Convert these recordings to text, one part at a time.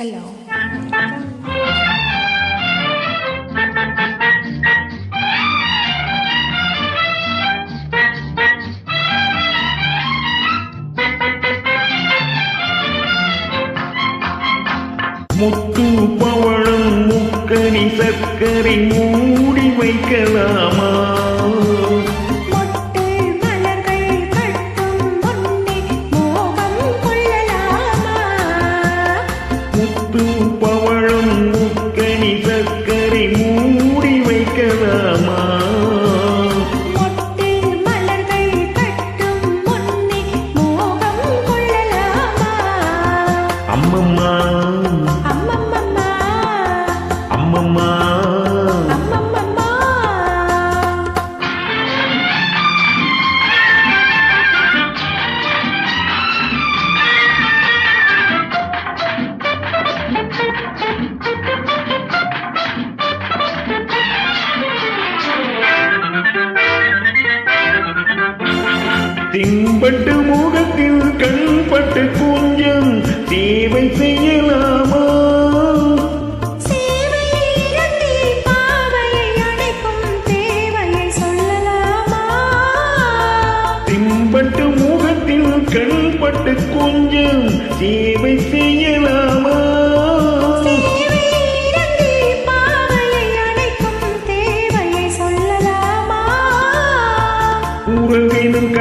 Hello. முத்து பவளம் முக்கணி சர்க்கரை மூடி வைக்கலாம் ama. தின்பட்டு முகத்தில் கண்பட்டு கொஞ்சம் சேவை செய்யலாமா? தின்பட்டு முகத்தில் கண்பட்டு கொஞ்சம்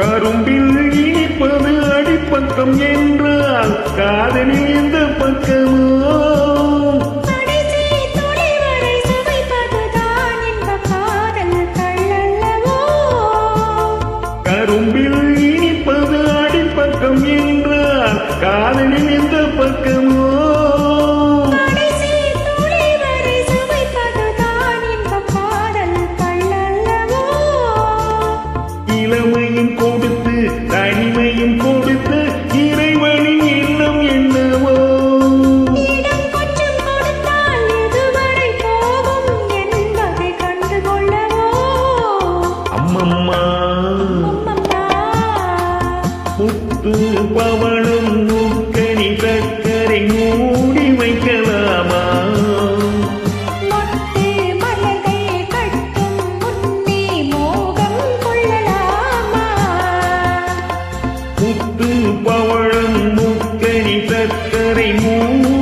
கரும்பில் இனிப்பது அடிப்பக்கம் என்றால் காதலில் எந்த பக்கமோ கரும்பில் இனிப்பது அடிப்பக்கம் என்றால் காதலில் எந்த பக்கமோ இளமையின் அம்மம்மா முத்து பவளம் மூக்கணி சக்கரை மூடி வைக்கலாமா? முத்து பவளம் மூக்கணி சக்கரை மூடி